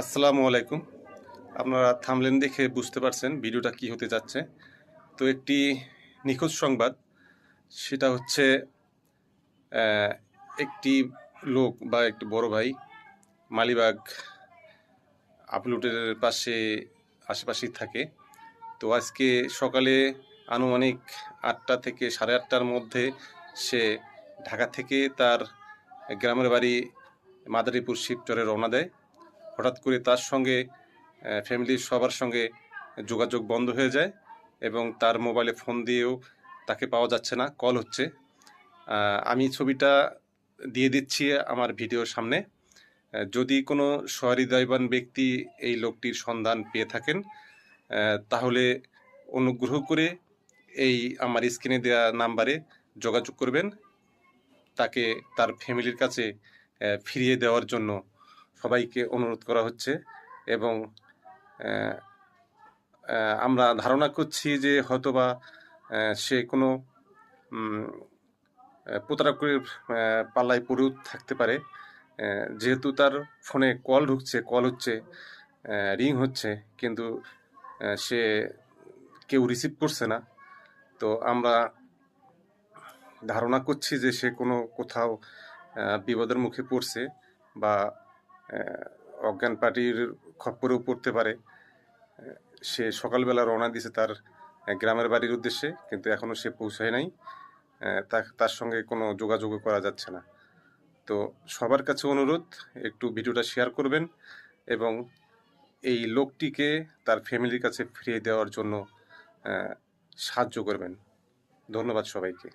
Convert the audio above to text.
আসসালামু আলাইকুম। আপনারা থামলেন দেখে বুঝতে পারছেন ভিডিওটা কি হতে যাচ্ছে। তো একটি নিখোঁজ সংবাদ, সেটা হচ্ছে একটি লোক বা একটি বড় ভাই মালিবাগ আপলোডের পাশে, আশেপাশেই থাকে। তো আজকে সকালে আনুমানিক আটটা থেকে সাড়ে আটটার মধ্যে সে ঢাকা থেকে তার গ্রামের বাড়ি মাদারীপুর শিবচরে রওনা দেয়। হঠাৎ করে তার সঙ্গে ফ্যামিলির সবার সঙ্গে যোগাযোগ বন্ধ হয়ে যায় এবং তার মোবাইলে ফোন দিয়েও তাকে পাওয়া যাচ্ছে না কল হচ্ছে। আমি ছবিটা দিয়ে দিচ্ছি আমার ভিডিওর সামনে। যদি কোনো সহৃদয়বান ব্যক্তি এই লোকটির সন্ধান পেয়ে থাকেন তাহলে অনুগ্রহ করে এই আমার স্ক্রিনে দেওয়া নাম্বারে যোগাযোগ করবেন। তাকে তার ফ্যামিলির কাছে ফিরিয়ে দেওয়ার জন্য সবাইকে অনুরোধ করা হচ্ছে এবং আমরা ধারণা করছি যে হয়তোবা সে কোনো প্রতারকের পাল্লায় পড়েও থাকতে পারে। যেহেতু তার ফোনে কল ঢুকছে, কল হচ্ছে রিং হচ্ছে, কিন্তু সে কেউ রিসিভ করছে না। তো আমরা ধারণা করছি যে সে কোনো কোথাও বিপদের মুখে পড়ছে বা অজ্ঞান পার্টির খপ্পরেও পড়তে পারে। সে সকালবেলা রওনা দিয়েছে তার গ্রামের বাড়ির উদ্দেশ্যে, কিন্তু এখনও সে পৌঁছায় নাই। তার সঙ্গে কোনো যোগাযোগও করা যাচ্ছে না। তো সবার কাছে অনুরোধ, একটু ভিডিওটা শেয়ার করবেন এবং এই লোকটিকে তার ফ্যামিলির কাছে ফিরিয়ে দেওয়ার জন্য সাহায্য করবেন। ধন্যবাদ সবাইকে।